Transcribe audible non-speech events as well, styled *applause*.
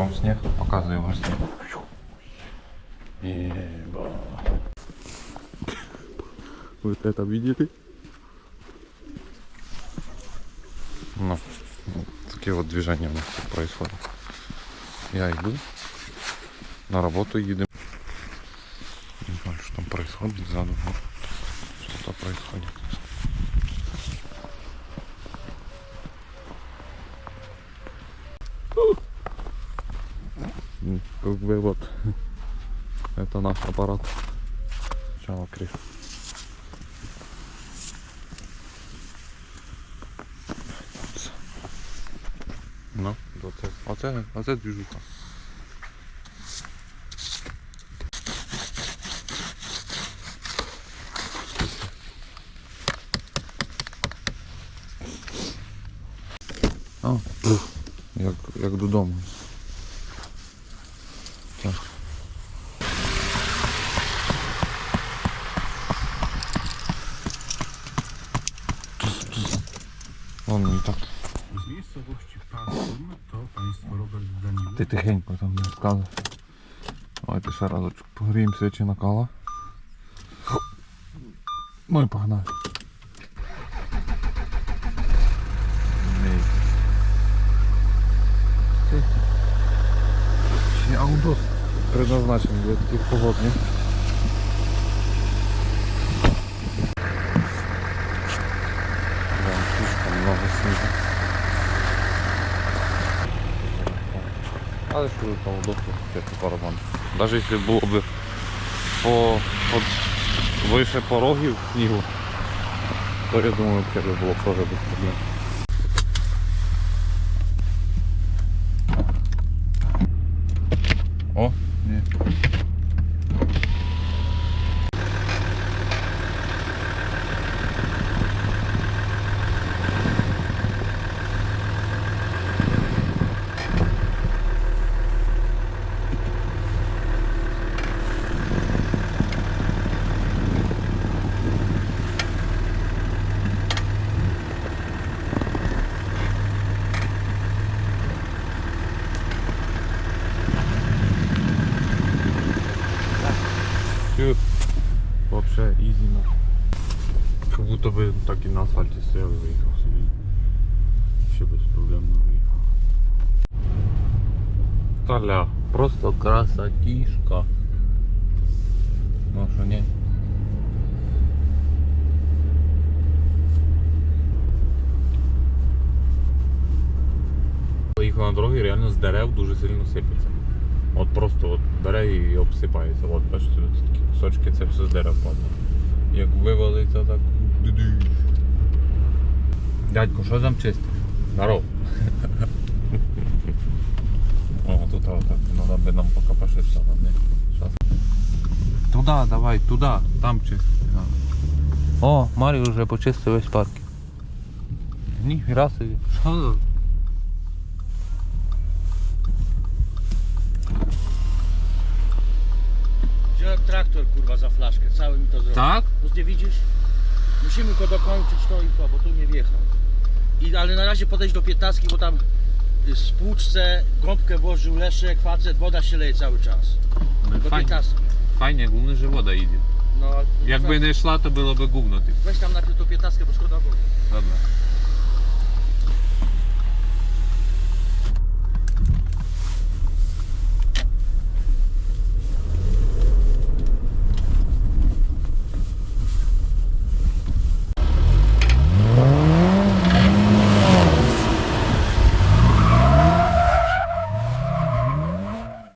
вам снег, показываю вам снег. Еба. Вы это видели? Ну, такие вот движения у нас тут происходят. Я иду, на работу едем. Не знаю, что там происходит сзади. но Что-то происходит. Как бы вот. Это наш аппарат. Сначала крив. Ну, оце, оце, оце движуха. А, як, як додому. Вон і так. Ти тихенько там не розказуй. Давайте ще разочок погріємо свічі накала. Ну і погнали. Ще аудос предназначений для таких погодних. Много снега. Але що там удобно як барабан. Навіть якщо було б по, по вище порогів снігу, то я думаю, це б було теж без проблем. О, ні. Все, вообще easy на. Как будто бы так и на асфальте стоял и выехал себе. Вообще без проблем выехал. Таля, просто красотишка. Ну что, не? Поїхав на дорогі, реально з дерев дуже сильно сипеться. От просто от бере і обсипається. От бачите, тут такі кусочки, це все з дерев падає. Як вивалиться так. Дядько, що там чистиш? Здоров. *laughs* О, тут отак, треба би нам покопашитися, ладно. Щас. Туда, давай, туда, там чистити. О, Марій вже почистив весь парк. Ніхіра собі. Що traktor kurwa za flaszkę, cały mi to zrobił. Tak? No nie widzisz? Musimy go dokończyć to i to, bo tu nie wjechał. I, ale na razie podejść do 15, bo tam y, spłuczce, gąbkę włożył Leszek, facet, woda się leje cały czas. Do 15. Fajnie, główny, że woda idzie. No, Jakby nie szła, to byłoby gówno. Ty. Weź tam na tę 15, bo szkoda wody. Dobra.